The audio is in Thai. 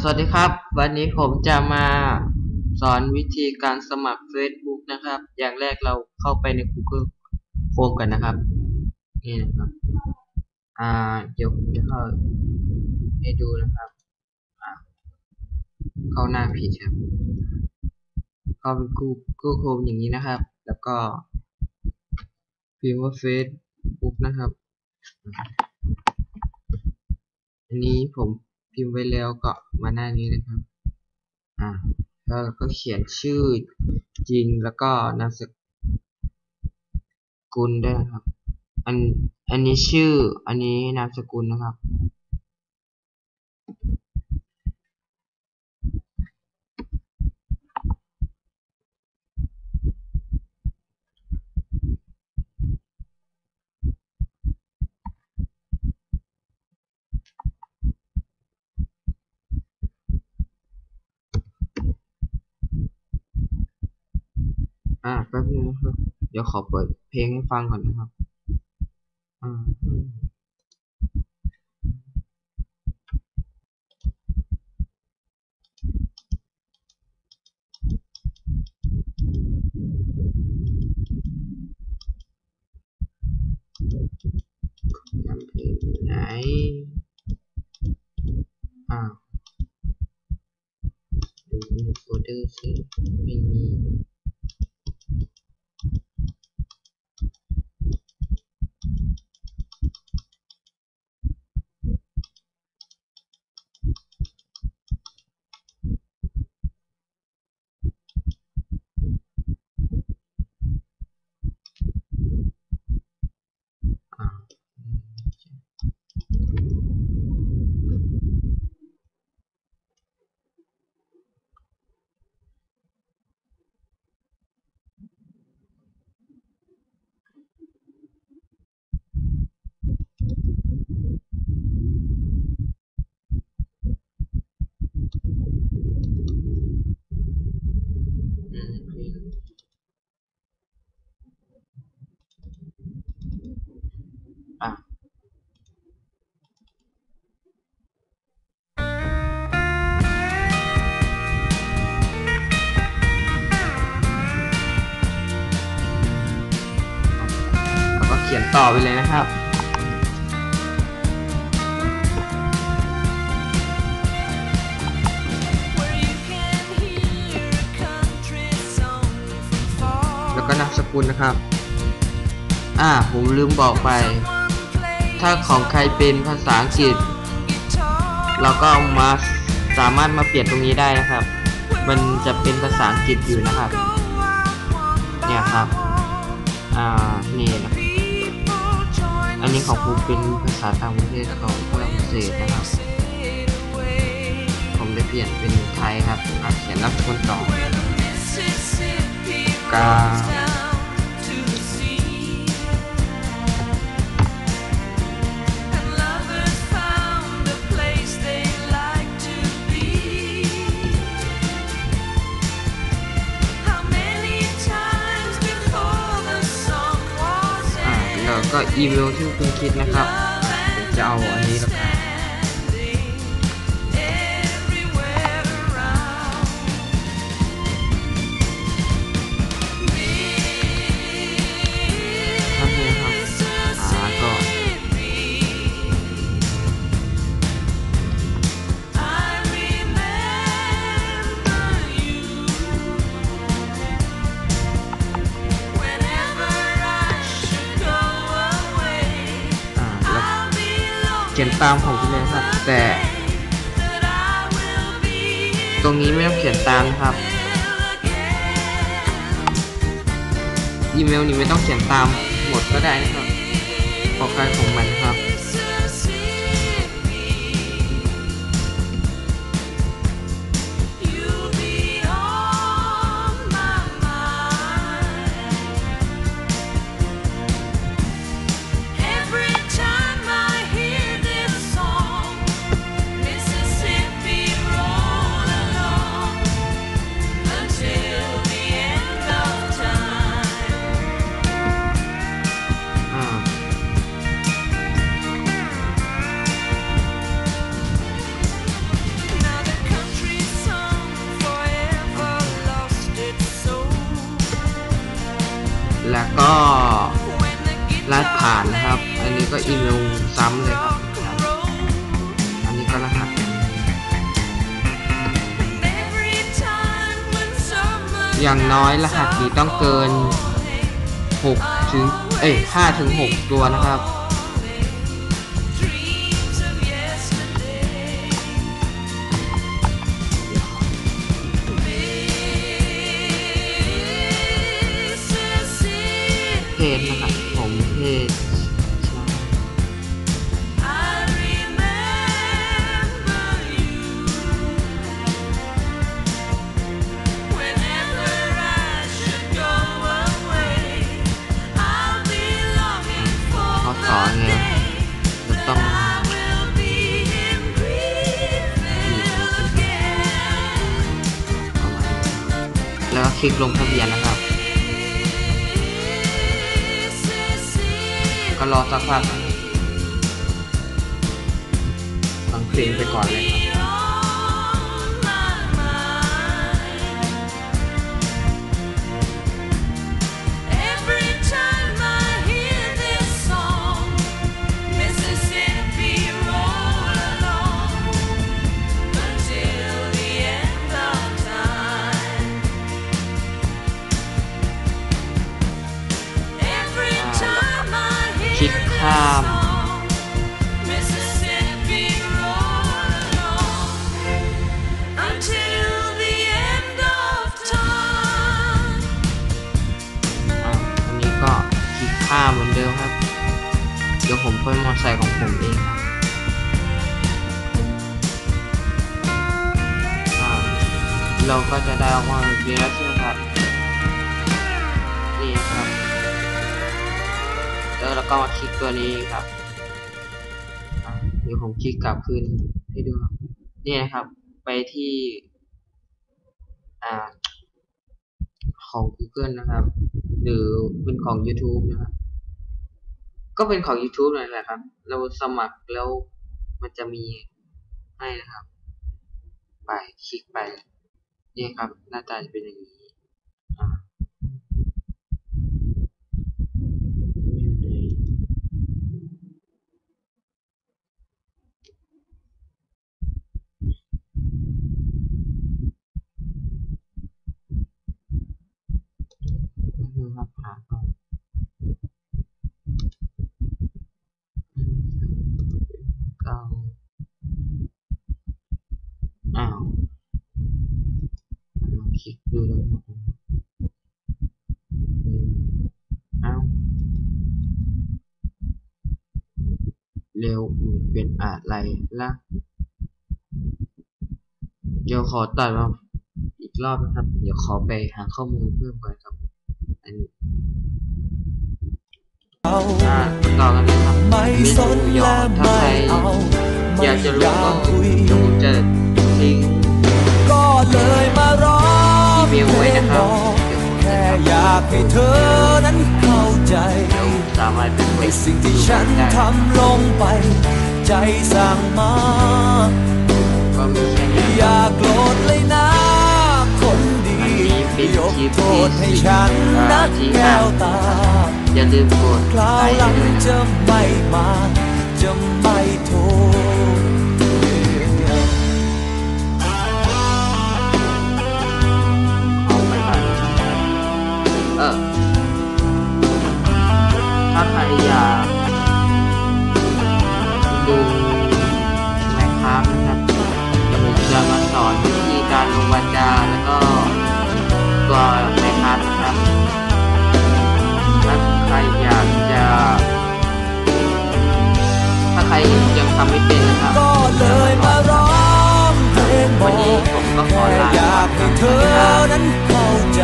สวัสดีครับ วันนี้ผมจะมาสอนวิธีการสมัคร Facebook นะครับ อย่างแรกเราเข้าไปใน Google Chrome กันนะครับ นี่นะครับ อ่า เดี๋ยวผมจะเข้าให้ดูนะครับ เข้าหน้าผิดครับ เข้าเป็น Google Chrome อย่างนี้นะครับ แล้วก็พิมพ์ว่า Facebook นะครับ อันนี้ผม พิมพ์ไว้แล้วก็มาหน้านี้นะครับ อ่า แล้วก็เขียนชื่อจริงแล้วก็นามสกุลด้วยนะครับ อัน อันนี้ชื่อ อันนี้นามสกุลนะครับ อ่าแป๊บนึงนะครับ เดี๋ยวขอเปิดเพลงให้ฟังก่อนนะครับ อ่าจำเพลงไหน อ่าดูในโฟลเดอร์สิไม่มี อะแล้วก็เขียนต่อไปเลยนะครับแล้วก็นามสกุลนะครับ อ่า ผมลืมบอกไป ถ้าของใครเป็นภาษาอังกฤษ เราก็เอามาสามารถมาเปลี่ยนตรงนี้ได้นะครับ มันจะเป็นภาษาอังกฤษอยู่นะครับ เนี่ยครับ อ่า นี่นะอันนี้ของผมเป็นภาษาต่างประเทศของฝรั่งเศสนะครับ ผมได้เปลี่ยนเป็นไทยครับเขียนรับคนต่อ Where the ก็อีเมลที่คุณคิดนะครับ จะเอาอันนี้แล้วกัน เขียนตามของคุณเลยครับ แต่ ตรงนี้ไม่ต้องเขียนตามนะครับอีเมลนี้ไม่ต้องเขียนตามหมดก็ได้นะครับ ของใครของมันครับ แล้วก็รหัสผ่านนะครับ อันนี้ก็อีเมลซ้ำเลยครับ อันนี้ก็รหัสอย่างน้อยรหัสนี้ต้องเกิน6ถึงเอ้ย5ถึง 6 ตัวนะครับ จนะครับผมเพจใช่เขาสอนไงมันต้องแล้วก็คลิกลงทะเบียนนะครับ ก็รอสักพักนะฟังเพลงไปก่อนเลย ดี๋ยวผมเพิ่มมอเตอร์ไซค์ของผมเองครับเราก็จะได้ออกมาแบบนี้แล้วใช่ไหมครับนี่ครับแล้วเราก็มาคลิกตัวนี้ครับเดี๋ยวผมคลิกกลับคืนให้ดูนี่นะครับ ไปที่อ่าของ Google นะครับ หรือเป็นของ YouTube นะครับ ก็เป็นของ YouTube นั่นแหละครับ เราสมัครแล้วมันจะมีให้นะครับ ไปคลิกไปนี่ครับ หน้าตาจะเป็นอย่างนี้อ่าอยู่ในนี่ครับหาก่อนเก้าอ้าวล องคลิกดูแล้วหมดแล้วอ้าวเร็วเป็นอะไรล่ะ เดี๋ยวขอตัดมาอีกรอบนะครับ เดี๋ยวขอไปหาข้อมูลเพิ่มก่อนครับอันนี้อ่าต่อกันนะครับไม่สนหยอและดถ้าไม่ใครอยากจะรู้ก็คุยเดี๋ยวผมจะทิ้งก็เลย มาร้องอีเมลไว้นะครับบอกเดี๋ยวผมแค่จะอยากให้เธอนั้นเข้าใจเดี๋ยวสามารถเป็นในสิ่งที่ฉันได้ทำลงไป ใจสั่งมาก็มีแค่นี้อย่าโกรธเลยนะ คนดีอันนี้เป็นยกคลิปโทษให้ฉันที่นะอ่าที่แก้วตา อย่าลืมกดคราวไลค์หลังด้วยนะคจะรับไม่มา จะไม่โทษ รยังทำไม่เป็นนะครับก็เลยมาร้องเพลงบวัอนนี้กผมก็ขอแค่ลาอยากให้เธอนั้นเข้าใจ